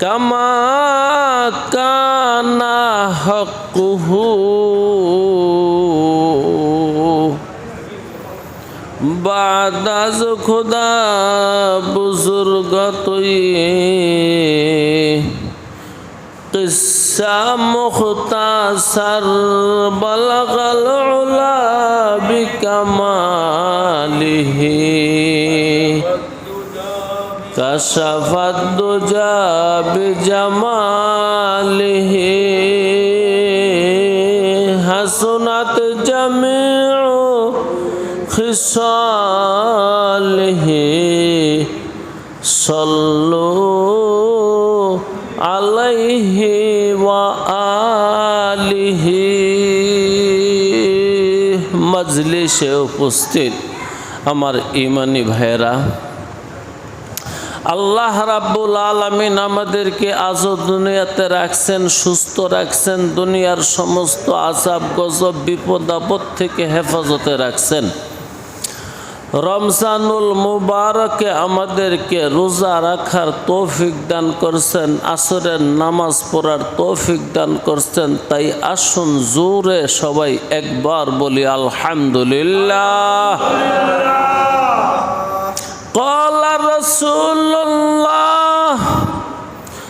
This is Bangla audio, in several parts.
كما كان حقه بعد از خدا بزرگ توی قصة مختصر بلغ العلا بكماله كشف الدجى بجماله حسنت جميع خصاله صلوا عليه وآله মজলিসে উপস্থিত আমার ইমানি ভাইরা আল্লাহ রাব্বুল আলমিন আমাদেরকে আজও দুনিয়াতে রাখছেন সুস্থ রাখছেন দুনিয়ার সমস্ত আসাব গজব বিপদ আপদ থেকে হেফাজতে রাখছেন। রমজানুল মুবারকে আমাদেরকে রোজা রাখার তৌফিক দান করছেন আসরের নামাজ পড়ার তৌফিক দান করছেন তাই আসুন জোরে সবাই একবার বলি আলহামদুলিল্লাহ। কলা রসুল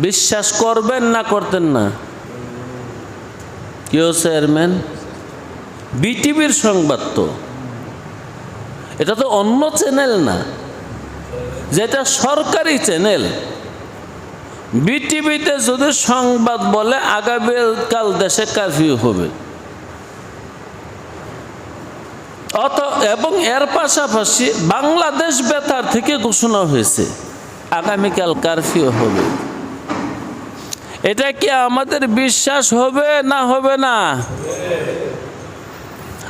বিশ্বাস করবেন না করতেন না? কেউ চেয়ারম্যান? বিটিভির সংবাদ তো। এটা তো অন্য চ্যানেল না। যেটা সরকারি চ্যানেল। বিটিভিতে যদি সংবাদ বলে, আগামীকাল দেশে কারফিউ হবে। অত, এবং এর পাশাপাশি বাংলাদেশ বেতার থেকে ঘোষণা হয়েছে, আগামীকাল কারফিউ হবে। এটা কি আমাদের বিশ্বাস হবে না হবে না?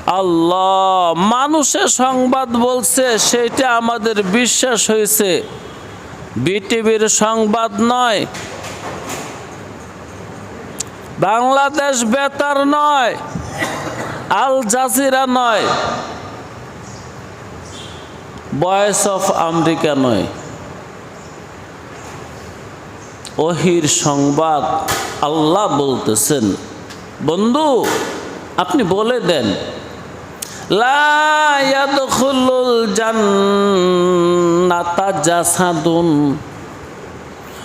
আল্লাহ, মানুষের সংবাদ বলছে সেটা আমাদের বিশ্বাস হয়েছে। বিটিভির সংবাদ নয়। বাংলাদেশ বেতার নয়। আল জাজিরা নয়। ভয়েস অফ আমেরিকা নয়। ওহির সংবাদ আল্লাহ বলতেছেন। বন্ধু, আপনি বলে দেন।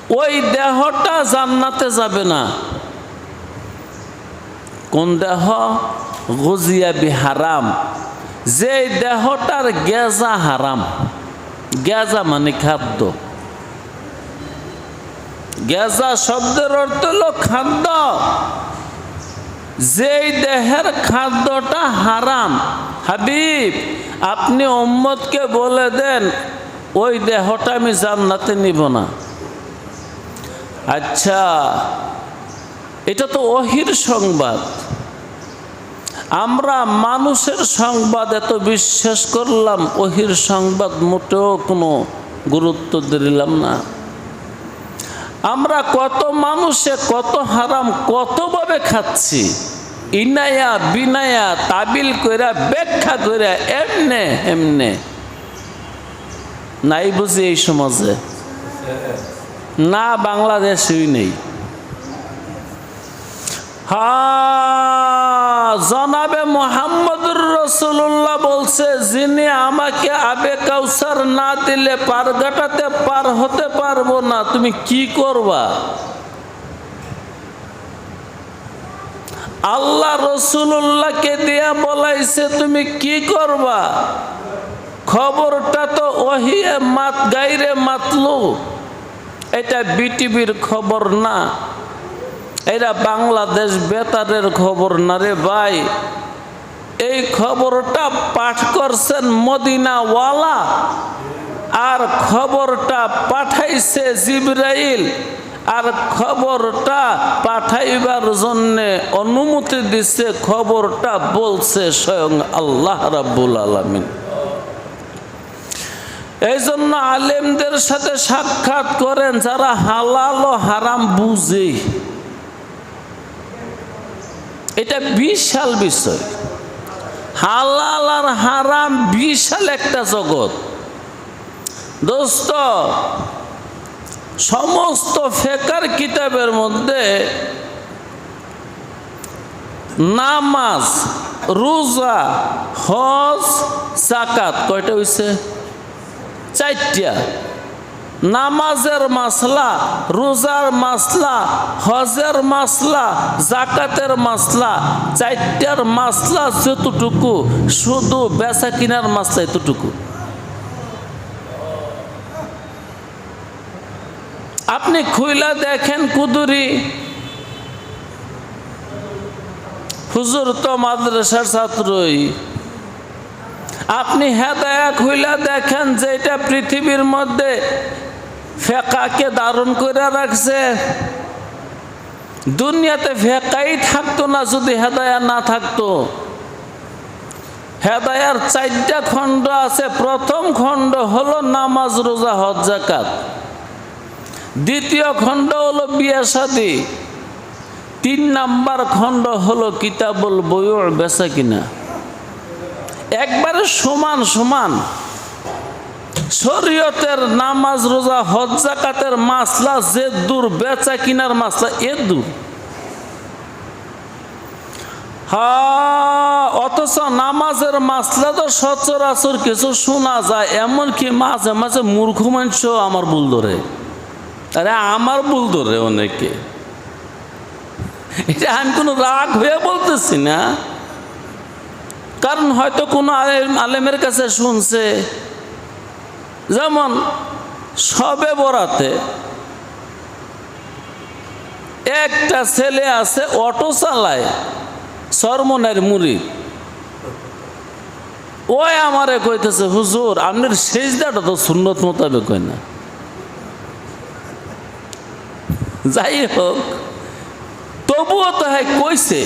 ওই দেহটা জান্নাতে যাবে না। কোন দেহ? গজিয়া হারাম। যে দেহটার গেজা হারাম। গেজা মানে খাদ্য। গেজা শব্দের অর্থ হলো খাদ্য। যেই দেহের খাদ্যটা হারাম, হাবিব, আপনি উম্মতকে বলে দেন, ওই দেহটা আমি জান্নাতে নিব না। আচ্ছা এটা তো অহির সংবাদ। আমরা মানুষের সংবাদ এত বিশ্বাস করলাম, অহির সংবাদ মোটেও কোনো গুরুত্ব দিলাম না। আমরা কত মানুষে কত হারাম কতভাবে খাচ্ছি? ইনায়া বিনায়া তাবিল কইরা, ব্যাখ্যা কইরা, এমনে এমনে। নাই বুঝি এই সমাজে? না, বাংলাদেশেই নেই। হ্যাঁ জনাবে মোহাম্মদুর রসুল্লাহ বলছে, যিনি আমাকে আবে কাউসার না দিলে পার গাটাতে পার হতে পারব না, তুমি কি করবা? আল্লাহ রসুল্লাহকে দিয়া বলাইছে, তুমি কি করবা? খবরটা তো ওহিয়ে মাত গাইরে মাতলু। এটা বিটিভির খবর না। এটা বাংলাদেশ বেতারের খবর না রে ভাই। এই খবরটা পাঠ করছেন মদিনাওয়ালা আর খবরটা পাঠাইছে জিব্রাইল। আর খবরটা পাঠাইবার জন্যে অনুমতি দিচ্ছে খবরটা বলছে স্বয়ং আল্লাহ রাব্বুল আলামিন। এই জন্য আলেমদের সাথে সাক্ষাৎ করেন, যারা হালাল ও হারাম বুঝে। এটা বিশাল বিষয়। হালাল আর হারাম বিশাল একটা জগৎ। দোস্ত, সমস্ত ফেকার কিতাবের মধ্যে নামাজ, রোজা, হজ জাকাত কয়টা হইছে? চারটা। নামাজের মাসলা, রোজার মাসলা, হজের মাসলা, জাকাতের মাসলা, চারটার মাসলা যতটুকু, শুধু বেচা কিনার মাসলা এতটুকু। আপনি খুইলা দেখেন কুদুরি। হুজুর তো মাদ্রাসার ছাত্রই। আপনি হেদায়া খুইলা দেখেন যে এটা পৃথিবীর মধ্যে ফেকাকে ধারণ করে রাখছে। দুনিয়াতে ফেকাই থাকতো না, যদি হেদায়া না থাকতো। হেদায়ার চারটা খণ্ড আছে। প্রথম খণ্ড হলো নামাজ, রোজা, হজ জাকাত দ্বিতীয় খণ্ড হলো বিয়া, শাদী। তিন নাম্বার খণ্ড হলো কিতাবল বইয়ের বেচা কিনা। একবারে সমান সমান। শরীয়তের নামাজ, রোজা, হজ, জাকাতের মাসলা যে দূর, বেচা কিনার মাসলা এ দূর। অথচ নামাজের মাসলা তো সচরাচর কিছু শোনা যায়, এমনকি মাঝে মাঝে মূর্খ মানুষ আমার ভুল ধরে। আরে আমার ভুল ধরে অনেকে। এটা আমি কোনো রাগ হয়ে বলতেছি না। কারণ হয়তো কোনো আলেম আলেমের কাছে শুনছে। যেমন সবে বরাতে একটা ছেলে আছে, অটো চালায় সরমনের মুড়ি। ওই আমারে কইতেছে, হুজুর আপনার সেজদাটা তো সুন্নত মোতাবেক হয় না। যাই হোক, তবুও তো হ্যাঁ কইছে।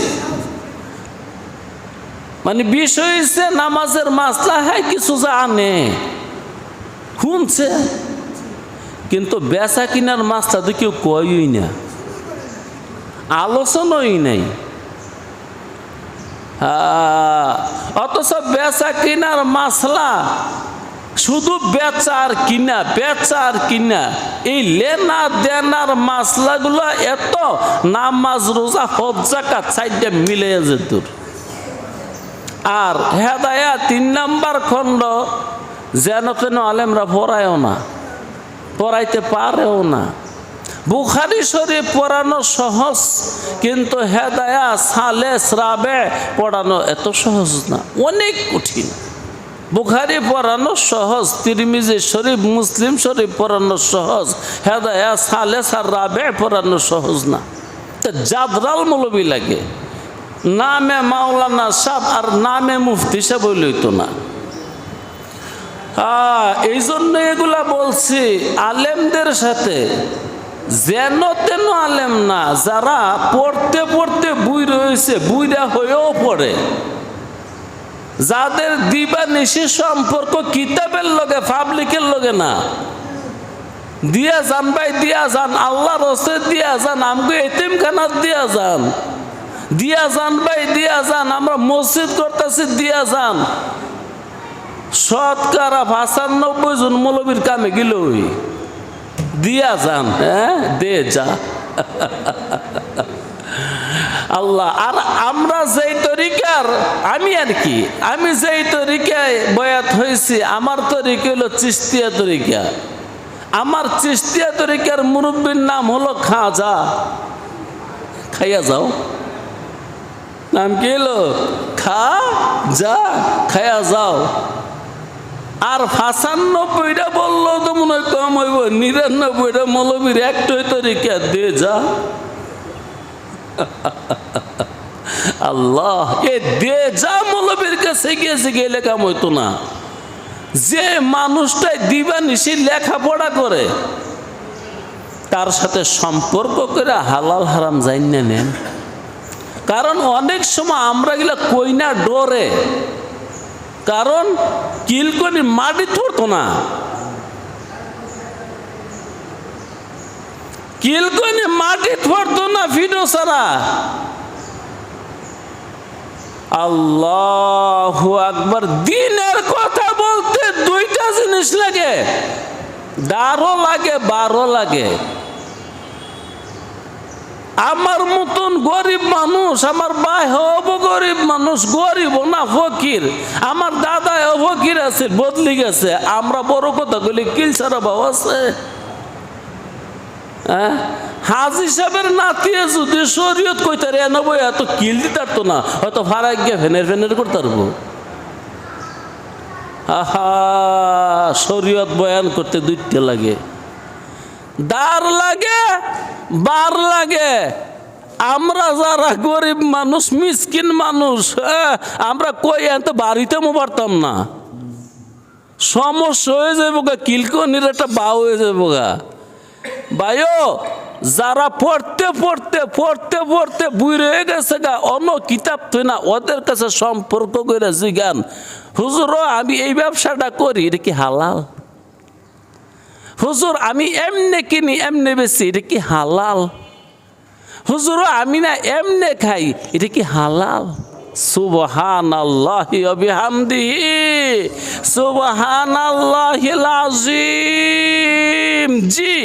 মানে বিষয় হয়েছে নামাজের মাসলা হ্যাঁ কিছু জানে। শুনছে? কিন্তু বেচা কিনার মাছটা তো কেউ কয়ই না। আলোচনাই নাই। অথচ বেচা কিনার মাসলা শুধু বেচা আর কিনা, বেচা আর কিনা। এই লেনা দেনার মাসলাগুলো এত নামাজ, রোজা, হজ জাকাত সাইডে মিলে যেত আর হেদায়া তিন নাম্বার খণ্ড, যেন কেন আলেমরা পড়ায়ও না, পড়াইতে পারেও না। বুখারি শরীফ পড়ানো সহজ, কিন্তু হেদায়া সালে শ্রাবে পড়ানো এত সহজ না, অনেক কঠিন। বুখারি পড়ানো সহজ, তিরমিজি শরীফ, মুসলিম শরীফ পড়ানো সহজ, হেদায়া সালে সার রাবে পড়ানো সহজ না। তা জাদরাল মৌলবি লাগে। নামে মাওলানা সাহ আর নামে মুফতি সাহেব লইতো না। এই জন্য এগুলা বলছি, আলেমদের সাথে, যেন তেন আলেম না, যারা পড়তে পড়তে বুই রয়েছে, বুইরা হয়েও পড়ে। যাদের দিবা নিশি সম্পর্ক কিতাবের লগে, পাবলিকের লগে না। দিয়া যান ভাই, দিয়া যান আল্লাহ রসে দিয়া যান আমাকে এতিমখানার দিয়া যান। দিয়া যান ভাই, দিয়া যান। আমরা মসজিদ করতেছি, দিয়া যান। শতকরা পঁচানব্বই জন মৌলবীর কামে গেল দিয়া যান হ্যাঁ? দে যা। আল্লাহ, আর আমরা যেই তরিকার, আমি আর কি? আমি যেই তরিকায় বয়াত হয়েছি, আমার তরিকা হলো চিস্তিয়া তরিকা। আমার চিস্তিয়া তরিকার মুরব্বীর নাম হলো খাজা। খাইয়া যাও। নাম কি হলো? খা, যা, খায়া যাও। আর ফাঁসান্নব্বইটা বলল তো মনে হয় কম হইব, নিরানব্বইটা মৌলবীর একটাই তরিকা, দে যা। আল্লাহ, এ দে যা মৌলবীর কাছে গিয়েছে গেলে কাম হইতো না। যে মানুষটাই দিবানিশি লেখাপড়া করে, তার সাথে সম্পর্ক করে হালাল হারাম না নেন। কারণ অনেক সময় আমরা গেলে কইনা ডরে। কারণ কিলকনি মাটি ধরতো না। কিলকনি মাটি ধরতো না ভিডিও সারা। আল্লাহ আকবার, দিনের কথা বলতে দুইটা জিনিস লাগে। দারও লাগে বারো লাগে। আমার মতন গরিব মানুষ, আমার ভাই হব গরিব মানুষ, গরিব না ফকির। আমার দাদা ফকির আছে, বদলি গেছে। আমরা বড় কথা বলি, কিল ছাড়া বাবা আছে? হ্যাঁ? হাজি সাহেবের নাতিয়ে যদি শরীয়ত কইতার এনবো এত কিল দিতার তো না, হয়তো ভাড়া গিয়ে ফেনের ফেনের করতে পারব। আহা, শরীয়ত বয়ান করতে দুইটা লাগে। দার লাগে বার লাগে। আমরা যারা গরিব মানুষ মিসকিন মানুষ হ্যাঁ, আমরা কই এত বাড়িতে মো পারতাম না। সমস্যা হয়ে যাব গা কিলকনির একটা বাউ হয়ে যাব গা। ভাইও যারা পড়তে পড়তে পড়তে পড়তে বুড়ে হয়ে গেছে গা অন্য কিতাব তুই না ওদের কাছে সম্পর্ক করে জিগান হুজুর আমি এই ব্যবসাটা করি এটা কি হালাল? হুজুর, আমি এমনে কিনি, এমনে বেশি, এটা কি হালাল? হুজুর, আমি না এমনে খাই, এটা কি হালাল? সুবহান আল্লাহি অবিহামদিহি সুবহান আল্লাহিল আজিম জি,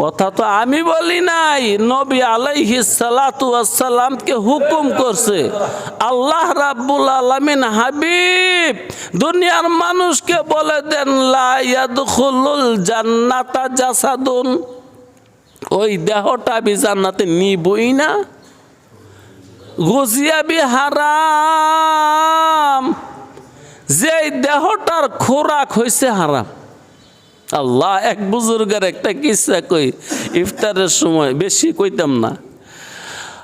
কথা তো আমি বলি নাই, নবী আলাইহি সালাতু সালামকে হুকুম করছে, আল্লাহ রাব্বুল আলামিন হাবিব দুনিয়ার মানুষকে বলে দেন, লা ইয়াদখুলুল জান্নাতা জাসাদুন। ওই দেহটা বি জান্নাতে নিবই না। গুজিয়াবি হারাম। যে দেহটার খোরাক হয়েছে হারাম। আল্লাহ, এক বুজুর্গের একটা কিসা কই, ইফতারের সময় বেশি কইতাম না।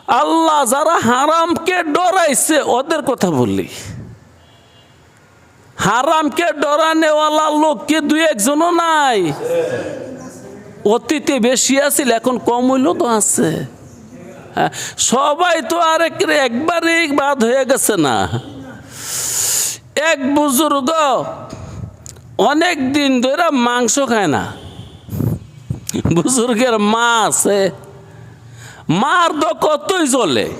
আল্লাহ যারা হারামকে ডরাইছে, ওদের কথা বললি হারামকে ডরানেওয়ালা লোক কি দুই একজনও নাই? অতীতে বেশি আছিল এখন কম হইল তো আছে। হ্যাঁ, সবাই তো আর এক- একবারেই বাদ হয়ে গেছে না। এক বুজুর্গ অনেক দিন ধরে মাংস খায় না। বুজুর্গের মা আছে। মার তো কতই জ্বলে।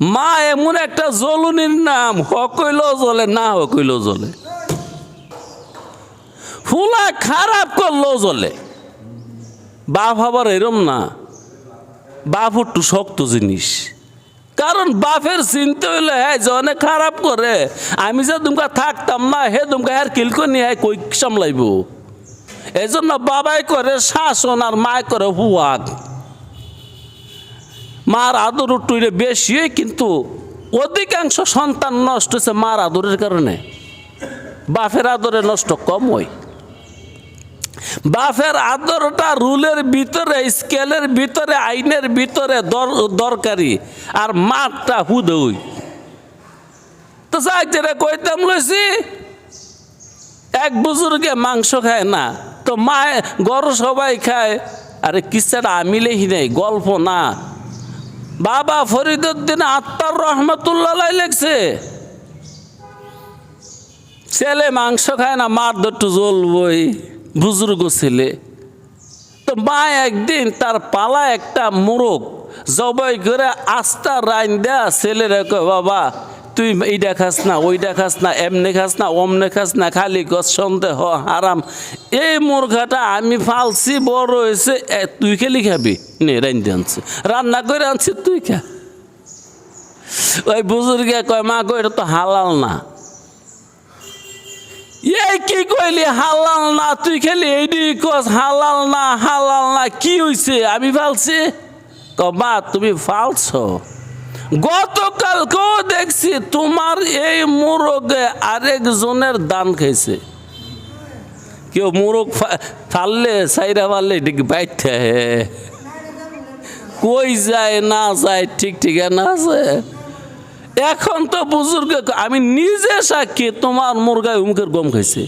মা এমন একটা জলুনির নাম হকইলেও জ্বলে না হকইলেও জ্বলে ফুলা খারাপ করলেও জ্বলে বাপ আবার এরম না। বাপ একটু শক্ত জিনিস। কারণ বাপের চিনতে হইলে হ্যাঁ অনেক খারাপ করে। আমি যে তুমকা থাকতাম না, হে তুমকা হ্যাঁ কিলকো নিয়ে হ্যাঁ কই সামলাইব? এই জন্য বাবাই করে শাসন আর মায় করে হুয়াক। মার আদর টুইরে বেশি কিন্তু অধিকাংশ সন্তান নষ্ট হচ্ছে মার আদরের কারণে। বাপের আদরে নষ্ট কম হয়। বাপের আদরটা রুলের ভিতরে, স্কেলের ভিতরে, আইনের ভিতরে দর- দরকারি আর মাঠটা হুদই তো যাই কইতাম লইছি, এক বুজুর্গে মাংস খায় না, তো মায় গরু সবাই খায়। আরে কিসাটা আমিলে হি নেই, গল্প না। বাবা ফরিদুদ্দিন আত্মার রহমতুল্লাহ লেগছে ছেলে মাংস খায় না, মার দু জ্বলবই, বুজুর্গ ছেলে। তো মা একদিন তার পালা একটা মোরগ জবাই করে আস্তা রাইন দেয়া ছেলেরা কয়, বাবা তুই এইটা খাস না ওইটা খাস না, এমনে খাস না, অমনে খাস না, খালি গছ সন্দেহ, হারাম। এই মুরগাটা আমি ফালছি, বড় হয়েছে তুই খেলি খাবি? নে দিয়ে আনছি। রান্না করে আনছি, তুই খা। ওই বুজুর্গে কয়, মা কয় এটা তো হালাল না। এই কি কইলি, হালাল না, তুই খেলি এইডি, কস, হালাল না হালাল না, কি হইছে? আমি ফালছি? ক মা, তুমি ফালছ। গতকালকেও দেখছি তোমার এই মোরগে আরেকজনের দান খাইছে। কেউ মোরগ ফাললে, সাইরা ফাললে এদিকে বাইতে কই যায়, না যায়, ঠিক ঠিকানা আছে? এখন তো বুজুর্গ, আমি নিজে সাক্ষী, তোমার মুরগায় উমুকের গম খাইছে।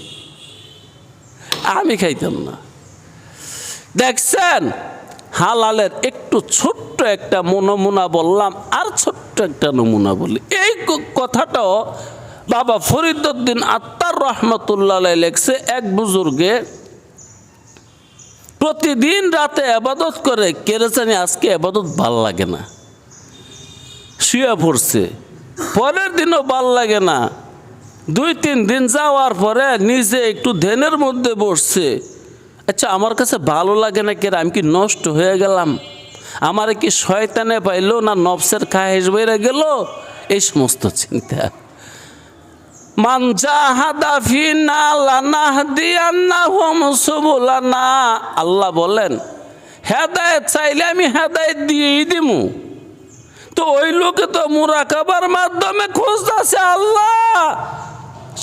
আমি খাইতাম না। দেখছেন? হালালের একটু ছোট্ট একটা নমুনা বললাম, আর ছোট্ট একটা নমুনা বলি। এই কথাটাও বাবা ফরিদুদ্দিন আত্মার রহমতুল্লাহ লেখছে এক বুজুর্গে। প্রতিদিন রাতে আবাদত করে কেরেচানি আজকে আবাদত ভালো লাগে না। শুয়ে পড়ছে। পরের দিনও ভালো লাগে না। দুই তিন দিন যাওয়ার পরে নিজে একটু ধ্যানের মধ্যে বসছে। আচ্ছা আমার কাছে ভালো লাগে না কেন আমি কি নষ্ট হয়ে গেলাম? আমার কি শয়তানে পাইলো না নবসের খাহেস বেড়ে গেল? এই সমস্ত চিন্তা। আল্লাহ বলেন, হেদায়েত চাইলে আমি হেদায়েত দিয়েই দিমু। তো ওই লোকে তো মুরাকাবার মাধ্যমে খোঁজ আছে আল্লাহ।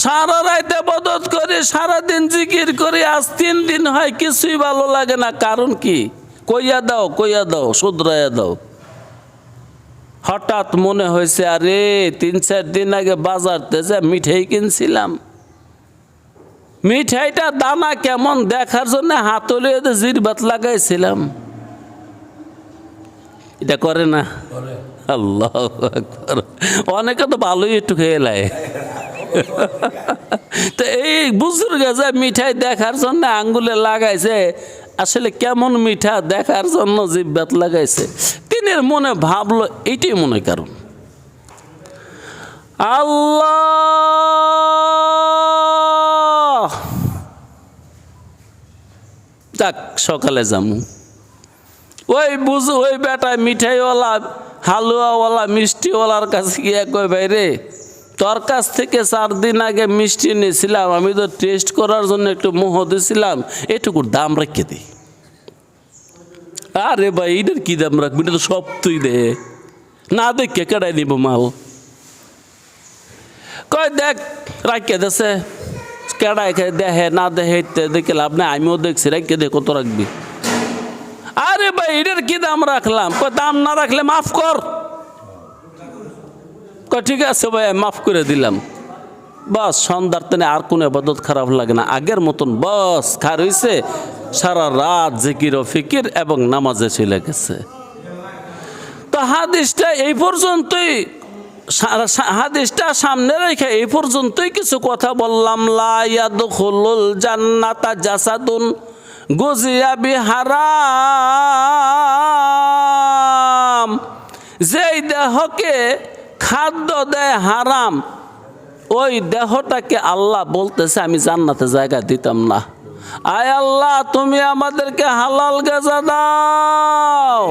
সারা রাইতে বদত করে সারাদিন জিকির করে আজ তিন দিন হয় কিছুই ভালো লাগে না। কারণ কি? কইয়া দাও কইয়া দাও শুধরাইয়া দাও। হঠাৎ মনে হয়েছে আরে তিন চার দিন আগে বাজারতে যে মিঠাই কিনছিলাম। মিঠাইটা দানা কেমন দেখার জন্য হাতলে জিরবাত লাগাইছিলাম। এটা করে না? আল্লাহ অনেকে তো ভালোই একটু খেয়ে লায় তো এই বুজুর্গ যে মিঠাই দেখার জন্য আঙ্গুলে লাগাইছে, আসলে কেমন মিঠা দেখার জন্য জিব্বাত লাগাইছে? তিনের মনে ভাবলো এইটাই মনে কারণ। আল্লাহ! যাক, সকালে যামু। ওই বুঝু, ওই বেটা মিঠাইওয়ালা, হালুয়াওয়ালা, মিষ্টিওয়ালার কাছে গিয়ে কই ভাই রে তোর কাছ থেকে চার দিন আগে মিষ্টি নিয়েছিলাম, আমি তো টেস্ট করার জন্য একটু মোহ দিয়েছিলাম এটুকুর দাম রেখে দিই আরে ভাই, এটার কি দাম রাখবি? এটা তো সব তুই দে। না দেখে কেড়াই নিব মাল কয় দেখ রাখে দেছে। কেড়াই খেয়ে দেখে না দেখে দেখে লাভ নাই, আমিও দেখছি রাখে দে, কত রাখবি? আরে ভাই, এটার কি দাম রাখলাম? দাম না রাখলে মাফ কর। কয়, ঠিক আছে ভাই মাফ করে দিলাম। বাস, সন্ধ্যার তেনে আর কোনো আবাদত খারাপ লাগে না। আগের মতন বস, খার হইছে, সারা রাত জিকির ও ফিকির এবং নামাজে চলে গেছে। তো হাদিসটা এই পর্যন্তই হাদিসটা সামনে রেখে এই পর্যন্তই কিছু কথা বললাম। লা ইয়াদখুলুল জান্নাতা জাসাদুন গুজিয়া বিহারাম। যেই দেহকে খাদ্য দেয় হারাম, ওই দেহটাকে আল্লাহ বলতেছে, আমি জান্নাতে জায়গা দিতাম না। আয় আল্লাহ, তুমি আমাদেরকে হালাল গেজা দাও।